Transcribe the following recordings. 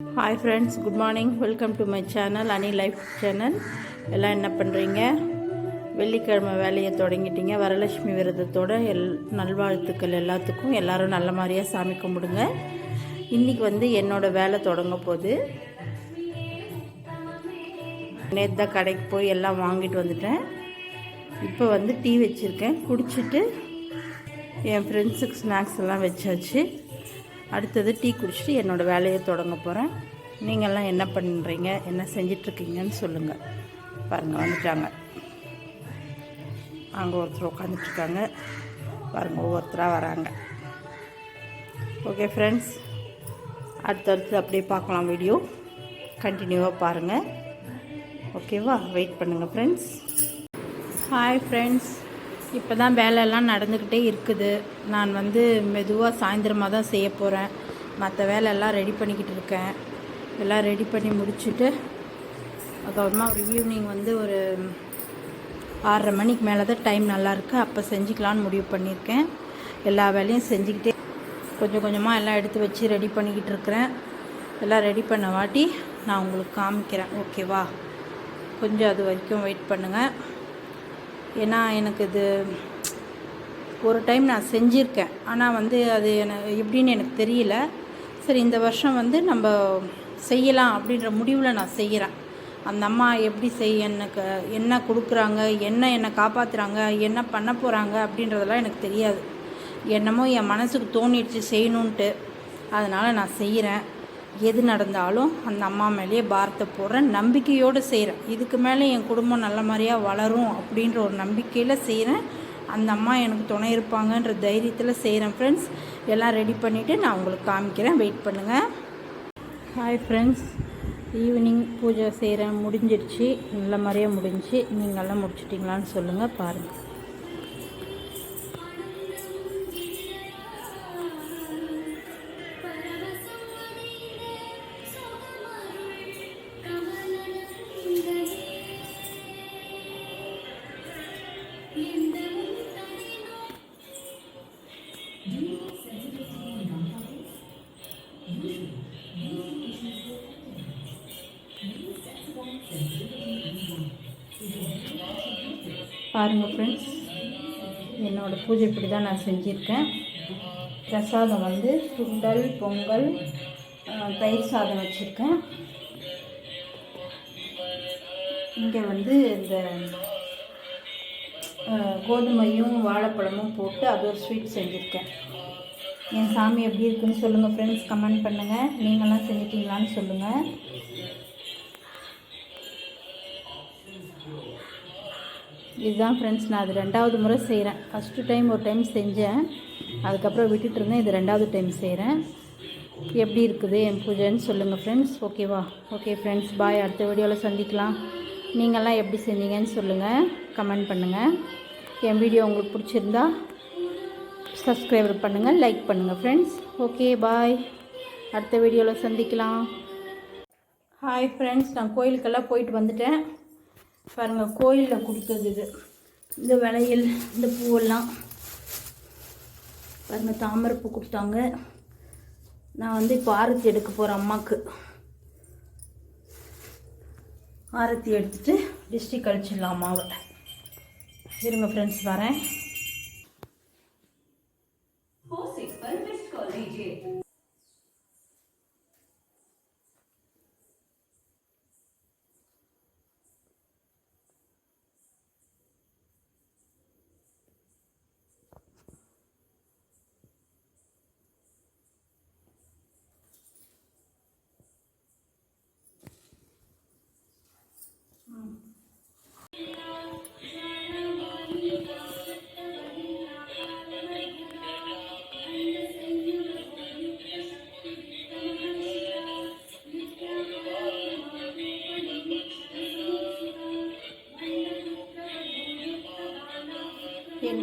Hi friends good morning welcome to my channel Ani life channel எல்லாம் என்ன பண்ணுறீங்க வெள்ளிக்கிழமை வேலையை தொடங்கிட்டீங்க. வரலட்சுமி விரதத்தோட எல் நல்வாழ்த்துக்கள் எல்லாத்துக்கும் எல்லாரும் நல்ல மாதிரியாக சாமி கும்பிடுங்க. இன்றைக்கி வந்து என்னோடய வேலை தொடங்க போகுது. நேற்று தான் கடைக்கு போய் எல்லாம் வாங்கிட்டு வந்துட்டேன். இப்போ வந்து டீ வச்சுருக்கேன். குடிச்சிட்டு என் ஃப்ரெண்ட்ஸுக்கு ஸ்நாக்ஸ் எல்லாம் வச்சாச்சு. அடுத்தது டீ குடிச்சிட்டு என்னோடய வேலையை தொடங்க போகிறேன் நீங்கள்லாம் என்ன பண்ணுறீங்க என்ன செஞ்சிட்ருக்கீங்கன்னு சொல்லுங்கள் பாருங்கள் வந்துட்டாங்க. அங்கே ஒருத்தர் உட்காந்துட்ருக்காங்க பாருங்கள் ஒவ்வொருத்தராக வராங்க. ஓகே ஃப்ரெண்ட்ஸ் அடுத்தடுத்து அப்படியே பார்க்கலாம் வீடியோ கண்டினியூவாக பாருங்கள் ஓகேவா வெயிட் பண்ணுங்கள் ஃப்ரெண்ட்ஸ் ஹாய் ஃப்ரெண்ட்ஸ் இப்போ தான் வேலையெல்லாம் நடந்துக்கிட்டே இருக்குது. நான் வந்து மெதுவாக சாயந்தரமாக தான் செய்ய போகிறேன் மற்ற வேலையெல்லாம் ரெடி பண்ணிக்கிட்டு இருக்கேன். எல்லாம் ரெடி பண்ணி முடிச்சுட்டு அதுக்கப்புறமா ஒரு ஈவினிங் வந்து ஒரு ஆறரை மணிக்கு மேலே தான் டைம் நல்லாயிருக்கு அப்போ செஞ்சுக்கலான்னு முடிவு பண்ணியிருக்கேன். எல்லா வேலையும் செஞ்சுக்கிட்டே கொஞ்சம் கொஞ்சமாக எல்லாம் எடுத்து வச்சு ரெடி பண்ணிக்கிட்டு இருக்கிறேன். எல்லாம் ரெடி பண்ண வாட்டி நான் உங்களுக்கு காமிக்கிறேன். ஓகேவா கொஞ்சம் அது வரைக்கும் வெயிட் பண்ணுங்கள் ஏன்னா எனக்கு இது ஒரு டைம் நான் செஞ்சுருக்கேன். ஆனால் வந்து அது எனக்கு எப்படின்னு எனக்கு தெரியல. சரி இந்த வருஷம் வந்து நம்ம செய்யலாம் அப்படின்ற முடிவில் நான் செய்கிறேன் அந்த அம்மா எப்படி செய் எனக்கு என்ன கொடுக்குறாங்க என்ன என்னை காப்பாற்றுறாங்க என்ன பண்ண போகிறாங்க அப்படின்றதெல்லாம் எனக்கு தெரியாது. என்னமோ என் மனசுக்கு தோணிடுச்சு செய்யணுன்ட்டு. அதனால் நான் செய்கிறேன் எது நடந்தாலும் அந்த அம்மா மேலேயே பாரத்தை போடுறேன் நம்பிக்கையோடு செய்கிறேன் இதுக்கு மேலே என் குடும்பம் நல்ல மாதிரியாக வளரும் அப்படின்ற ஒரு நம்பிக்கையில் செய்கிறேன் அந்த அம்மா எனக்கு துணை இருப்பாங்கன்ற தைரியத்தில் செய்கிறேன் ஃப்ரெண்ட்ஸ் எல்லாம் ரெடி பண்ணிவிட்டு நான் உங்களுக்கு காமிக்கிறேன். வெயிட் பண்ணுங்கள் ஹாய் ஃப்ரெண்ட்ஸ் ஈவினிங் பூஜை செய்கிறேன் முடிஞ்சிடுச்சு. நல்ல மாதிரியாக முடிஞ்சு. நீங்கள்லாம் முடிச்சிட்டிங்களான்னு சொல்லுங்கள் பாருங்கள் பாருங்கள் ஃப்ரெண்ட்ஸ் என்னோடய பூஜை இப்படி தான் நான் செஞ்சுருக்கேன். பிரசாதம் வந்து சுண்டல் பொங்கல் தயிர் சாதம் வச்சுருக்கேன். இங்கே வந்து இந்த கோதுமையும் வாழைப்பழமும் போட்டு அது ஒரு ஸ்வீட் செஞ்சுருக்கேன். என் சாமி எப்படி இருக்குன்னு சொல்லுங்கள் ஃப்ரெண்ட்ஸ் கமெண்ட் பண்ணுங்கள் நீங்களாம் செஞ்சுட்டிங்களான்னு சொல்லுங்கள் இதுதான் ஃப்ரெண்ட்ஸ் நான் அது ரெண்டாவது முறை செய்கிறேன் ஃபஸ்ட்டு டைம் ஒரு டைம் செஞ்சேன். அதுக்கப்புறம் விட்டுட்டு இருந்தேன் இது ரெண்டாவது டைம் செய்கிறேன் எப்படி இருக்குது என் பூஜைன்னு சொல்லுங்கள் ஃப்ரெண்ட்ஸ் ஓகேவா ஓகே ஃப்ரெண்ட்ஸ் பாய் அடுத்த வீடியோவில் சந்திக்கலாம். நீங்கள்லாம் எப்படி செஞ்சீங்கன்னு சொல்லுங்கள் கமெண்ட் பண்ணுங்கள் என் வீடியோ உங்களுக்கு பிடிச்சிருந்தா சப்ஸ்கிரைபர் பண்ணுங்கள் லைக் பண்ணுங்கள் ஃப்ரெண்ட்ஸ் ஓகே பாய் அடுத்த வீடியோவில் சந்திக்கலாம். ஹாய் ஃப்ரெண்ட்ஸ் நான் கோயிலுக்கெல்லாம் போயிட்டு வந்துட்டேன். பாருங்கள் கோயிலில் கொடுத்தது இது. இந்த விளையல் இந்த பூவெல்லாம். பாருங்கள் தாமரைப்பூ கொடுத்தாங்க. நான் வந்து இப்போ ஆரத்தி எடுக்க போகிறேன் அம்மாவுக்கு ஆரத்தி எடுத்துகிட்டு டிஸ்ட்ரிக் கழிச்சிடலாம் அம்மாவை இருங்க ஃப்ரெண்ட்ஸ் வரேன்.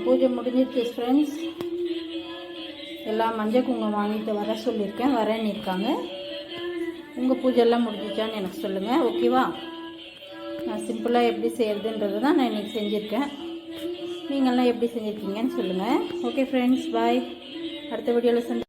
பூஜை முடிஞ்சிருச்சு ஃப்ரெண்ட்ஸ் எல்லாம் மஞ்சள் குங்குமம் வாங்கிட்டு வர சொல்லியிருக்கேன் வரேன்னு இருக்காங்க. உங்கள் பூஜைலாம் முடிஞ்சிச்சான்னு எனக்கு சொல்லுங்கள் ஓகேவா நான் சிம்பிளாக எப்படி செய்கிறதுன்றது தான் நான் இன்றைக்கி செஞ்சுருக்கேன். நீங்கள்லாம் எப்படி செஞ்சுருக்கீங்கன்னு சொல்லுங்கள் ஓகே ஃப்ரெண்ட்ஸ் பாய் அடுத்த வீடியோவில் சந்தி